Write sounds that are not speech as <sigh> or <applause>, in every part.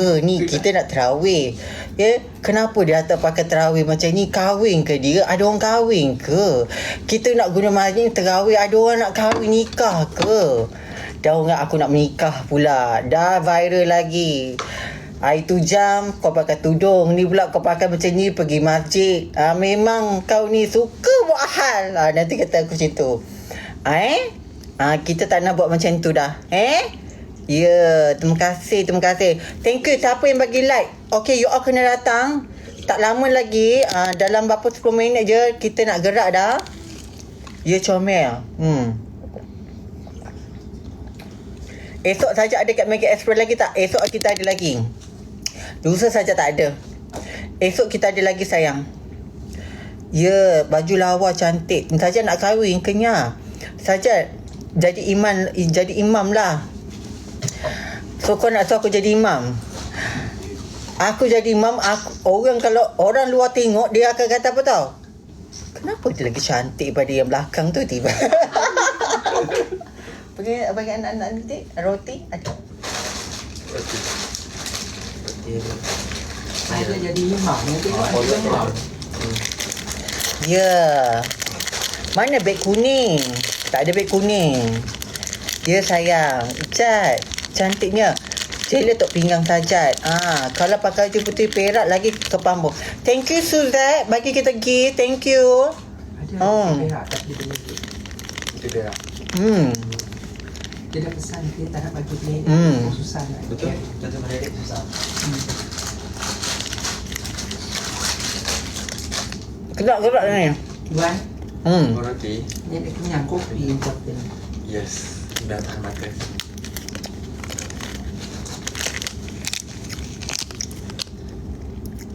Ha, ni kita nak terawih. Ya, kenapa dia tak pakai terawih macam ni? Kahwin ke dia? Ada orang kahwin ke? Kita nak guna majlis terawih, ada orang nak kahwin nikah ke? Dah orang aku nak menikah pula. Dah viral lagi. Hari tu jam kau pakai tudung Ni pula kau pakai macam ni pergi masjid ah, Memang kau ni suka buat hal ah, Nanti kata aku macam tu ah, Eh ah, Kita tak nak buat macam tu dah Eh Ya yeah, terima kasih terima kasih Thank you siapa yang bagi like Okay you all kena datang Tak lama lagi ah, Dalam berapa 10 minit je Kita nak gerak dah Ya yeah, comel Hmm Esok saja ada kat Mega Express lagi tak? Esok kita ada lagi. Lusa saja tak ada. Esok kita ada lagi sayang. Ya, baju lawa cantik. Saja nak kahwin kenya. Saja jadi iman jadi imam lah. So kau nak tahu aku jadi imam. Aku jadi imam, aku, orang kalau orang luar tengok dia akan kata apa tau? Kenapa dia lagi cantik pada yang belakang tu tiba? <laughs> Pergi bagi anak-anak nanti roti ada. Roti. Saya jadi imam. Imam. Ya. Mana beg kuning? Tak ada beg kuning. Ya sayang. Cat. Cantiknya. Jela tok pinggang sajat. Ah, kalau pakai baju putih perak lagi kepambung. Thank you Suzette bagi kita gift. Thank you. Ada Oh. oh. berak tak dia dia. Hmm. Dia dah pesan dia tak nak bagi dia. Hmm. Susah nak. Betul? Betul mendadak susah. Hmm. Gerak-gerak ni. Tuan, Hmm. Oh, roti. ni ada kenyang kopi important. Yes. Dah tahan makan.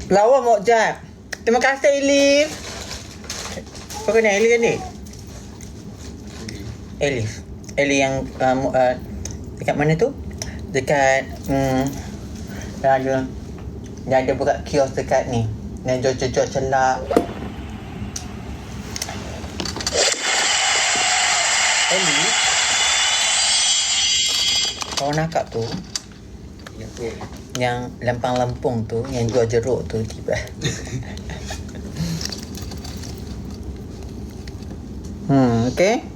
Lawa mau jat. Terima kasih Elif. Kau kenal Elif kan ni? Elif. Elif yang um, uh, dekat mana tu? Dekat um, yang ada yang ada buka kios dekat ni. Yang jual-jual celak. Elif. Kawan akak tu Ingat tu. Yang lempang-lempung tu yang jual jeruk tu tiba. hmm, okey.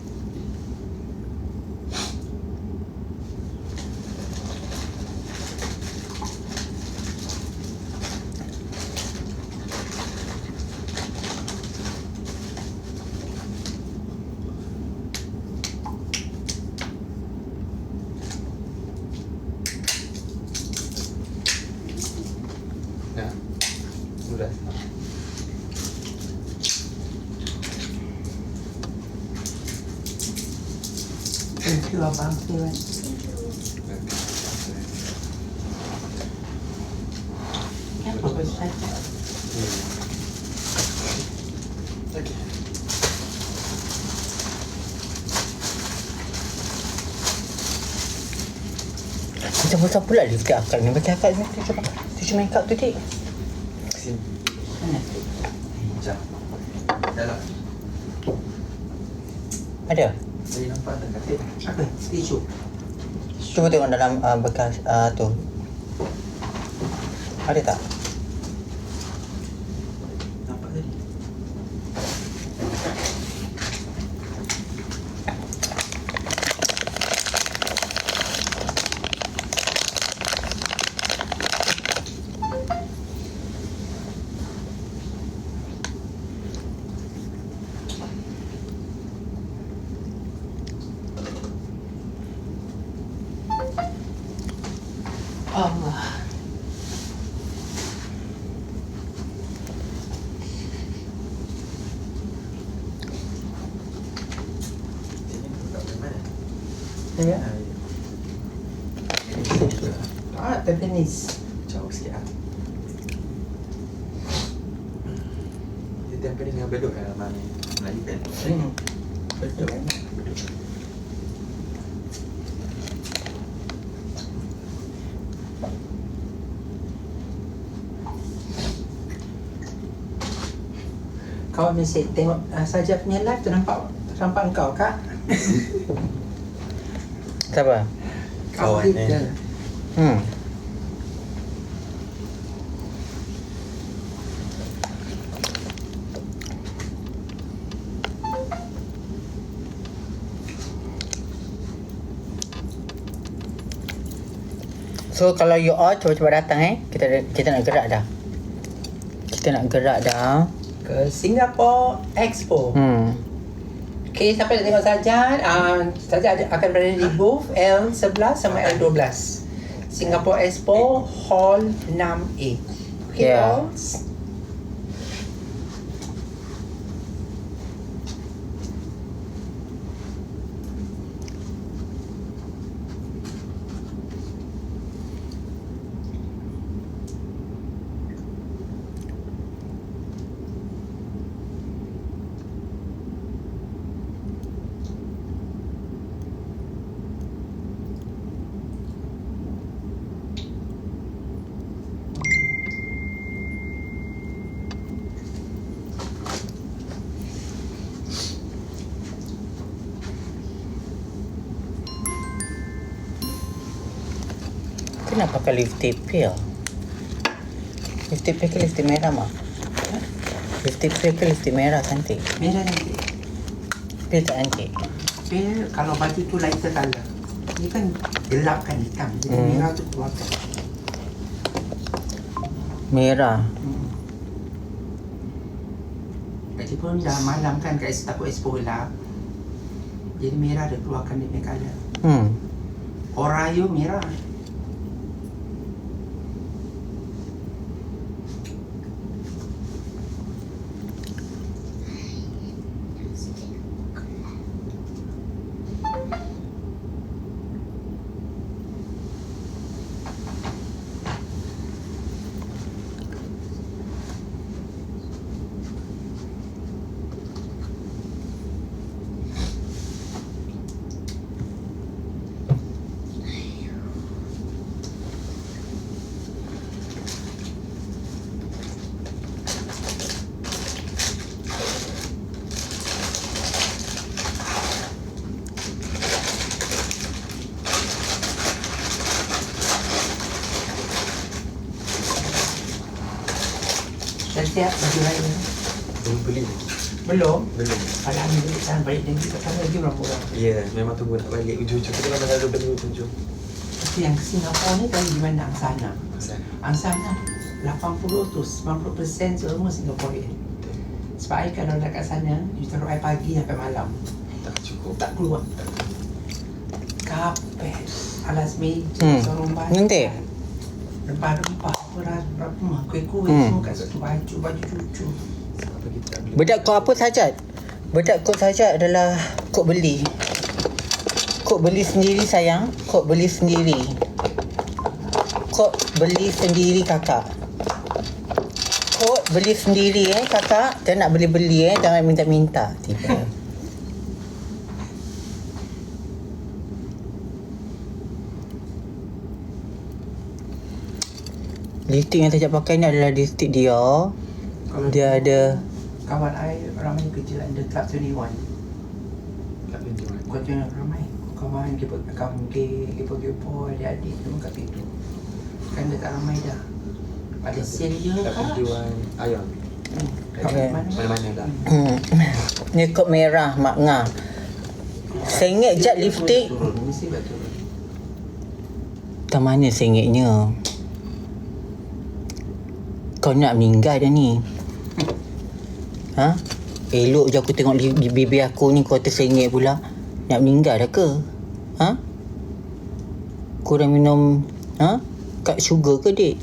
Thank you abang. Tuan. Kenapa kau saja? Okey. Macam besar pula dia dekat akak ni. Bagi akak ni tisu, tisu makeup tu dik. Sini. Mana? Jam. Dalam. Ada? Saya nampak tak katil. Apa? Tisu. Cuba tengok dalam uh, bekas uh, tu. Ada tak? Nampak tadi. Allah. Sini buka dari mana? Ya. Ah, ya. Ini sini juga. Ah, Tampines. Jauh sikit ah. Dia Tampines dengan Bedok kan mana Melayu kan? Hmm. Betul. Bedok. Kau mesti tengok uh, saja punya live tu nampak nampak kau kak. Siapa? Kau Kawan, kita. eh. Hmm. So kalau you all cuba-cuba datang eh kita kita nak gerak dah. Kita nak gerak dah ke Singapore Expo. Hmm. Okay, siapa nak tengok saja? Uh, ah, saja akan berada di booth L11 sama L12. Singapore Expo Hall 6A. Okay, Yeah. dolls? Kenapa pakai lipstick pale? Lipstick pale ke lipstick merah mak? Lipstick pale ke lipstick merah cantik? Merah nanti. Pale tak cantik? Pale kalau baju tu lighter colour. Ni kan gelap kan hitam. Jadi Hmm. merah tu keluarkan. Merah. Hmm. Lagipun dah malam kan kat takut expo gelap. Jadi merah dia keluarkan dia punya colour. Hmm. Orayo merah. Dah siap baju raya? Belum beli lagi. Belum? Belum. Alhamdulillah sekarang balik negeri tak tahu lagi berapa orang. Ya, memang tunggu nak balik ujung-ujung. Kita memang ada beli ujung-ujung. Tapi yang ke Singapura ni tadi di mana Angsana? Asal. Angsana 80 tu 90% semua Singaporean. Sebab I kalau dekat sana, you taruh I pagi sampai malam. Tak cukup. Tak keluar. Kapet, alas meja, Hmm. sorong bantal. Nanti? Rempah-rempah, beras, apa, kuih-kuih Hmm. semua kat situ. Baju, baju cucu. Apa? Bedak kau apa sajat? Bedak kau sajat adalah kau beli. Kau beli sendiri sayang. Kau beli sendiri. Kau beli sendiri kakak. Kau beli sendiri eh kakak. Jangan nak beli-beli eh. Jangan minta-minta. Tiba. Lipstick yang Tajak pakai ni adalah lipstick Dior. Kalau Dia ada Kawan I ramai kerja under Club 21. Tak beli jual. Kau tengok ramai. Kawan, kita kawan ke, kepo-kepo, adik-adik semua kat situ. Kan dah tak ramai dah. Ada sale je Tak beli kah? jual. Ayam. Hmm. Kat Okay. mana? Mana-mana dah. Hmm. <coughs> Ni kod merah Mak Ngah. Sengit jat mesti betul. Tak mana sengitnya. Kau nak meninggal dah ni. Ha? Elok je aku tengok bibir aku ni kau tersengit pula. Nak meninggal dah ke? Ha? Kurang minum ha? Kat sugar ke dik?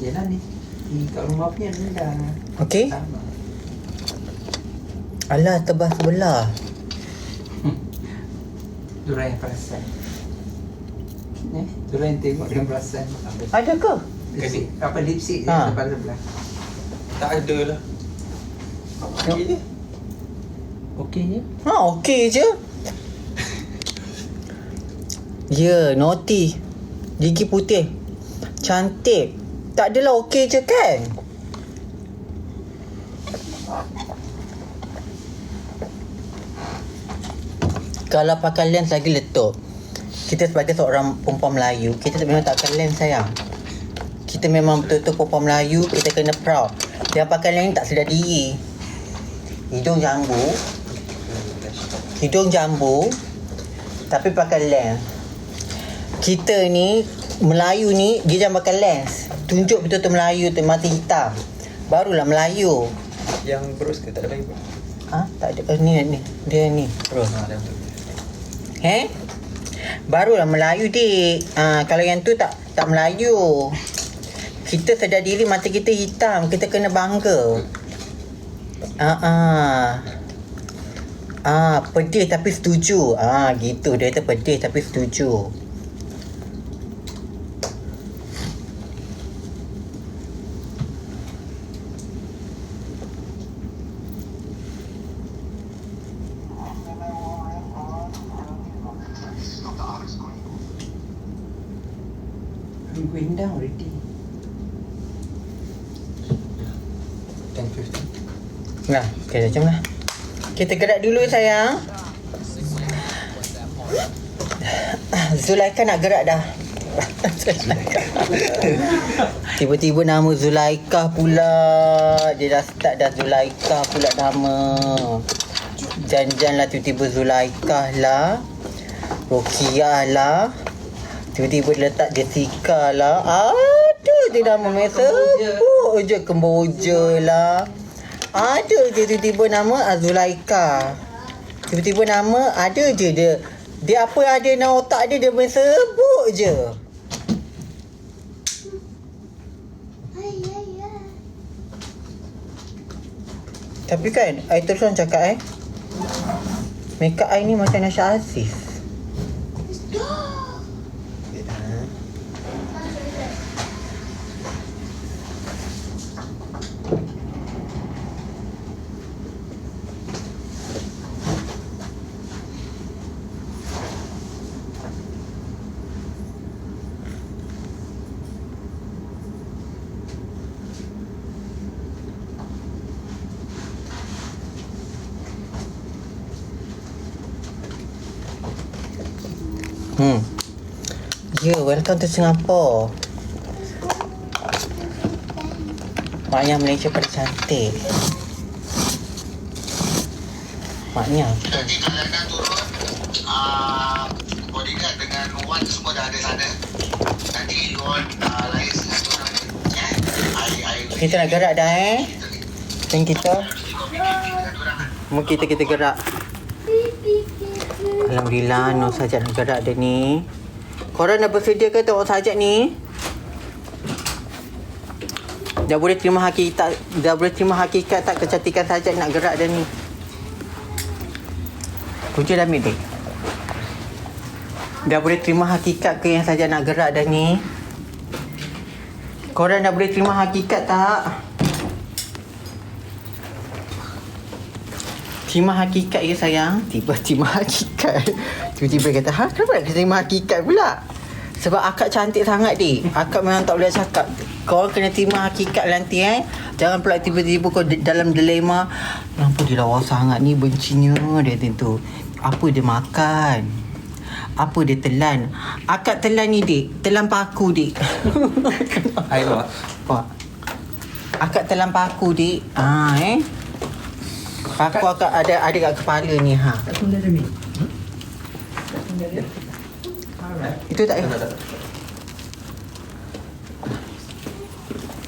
Yelah ni. Ni kat rumah punya ni dah Okey? Alah tebas sebelah. <laughs> Diorang yang perasan. Eh, diorang yang tengok dia perasan. Ada ke? Lipstick, apa lipstick Ha. ha. sebelah sebelah. Tak ada lah. Okey je. Okey je. Ha, okey je. Ya, yeah, naughty. Gigi putih. Cantik. Tak adalah okey je kan? Kalau pakai lens lagi letup. Kita sebagai seorang perempuan Melayu, kita memang tak pakai lens sayang. Kita memang betul-betul perempuan Melayu, kita kena proud. Yang pakai lain tak sedar diri. Hidung jambu. Hidung jambu. Tapi pakai lens. Kita ni, Melayu ni, dia jangan pakai lens. Tunjuk betul-betul Melayu tu, mata hitam. Barulah Melayu. Yang berus ke? Tak ada lagi. Ha? Tak ada. Eh, ni, ni. Dia ni. Terus. Ha, dah. Eh? Barulah Melayu dik. Ha, kalau yang tu tak tak Melayu. Kita sedar diri mata kita hitam. Kita kena bangga. Ah, ah. Ah, pedih tapi setuju. Ah, gitu. Dia kata pedih tapi setuju. I'm going down already. 10, 15. Nah, okay, jom lah. Kita gerak dulu sayang. Zulaika nak gerak dah. <laughs> Tiba-tiba nama Zulaika pula. Dia dah start dah Zulaika pula nama. Jan-jan lah tiba-tiba Zulaika lah. Rokiah lah. Tiba-tiba dia letak Jessica lah. Aduh, dia nama Mesa. Sebut je Kemboja lah. Ada je tiba-tiba nama Azulaika. Tiba-tiba nama ada je dia. Dia apa ada dalam otak dia dia main sebut je. Tapi kan, I terus orang cakap eh. Makeup I ni macam Nasha Aziz. Hmm. Yeah, welcome to Singapore. Maknya Malaysia pada cantik. Maknya apa? Nanti kalau turun uh, Bodyguard dengan Wan semua dah ada sana Nanti all uh, lain satu nama Ya I, I, Kita nak gerak dah eh. Dan kita Mau kita kita gerak. Alhamdulillah Nur Sajat nak gerak dia ni. Korang dah bersedia ke tengok Sajat ni? Dah boleh terima hakikat dah boleh terima hakikat tak kecantikan Sajat nak gerak dia ni. Puja dah ambil dek. Dah boleh terima hakikat ke yang Sajat nak gerak dah ni? Korang dah boleh terima hakikat tak? Terima hakikat ya sayang? Tiba terima hakikat. Tiba-tiba kata Ha kenapa nak terima hakikat pula? Sebab akak cantik sangat dik. Akak memang tak boleh cakap. Kau kena terima hakikat nanti eh. Jangan pula tiba-tiba kau d- dalam dilema Kenapa dia lawa sangat ni bencinya Dia tentu Apa dia makan? Apa dia telan? Akak telan ni dik. Telan paku dik. Luar. Pak. Akak telan paku dik. Ah eh. Paku akak ada ada kat kepala ni ha. Tak. Tak tunda dia. Itu tak Tak, tak, tak.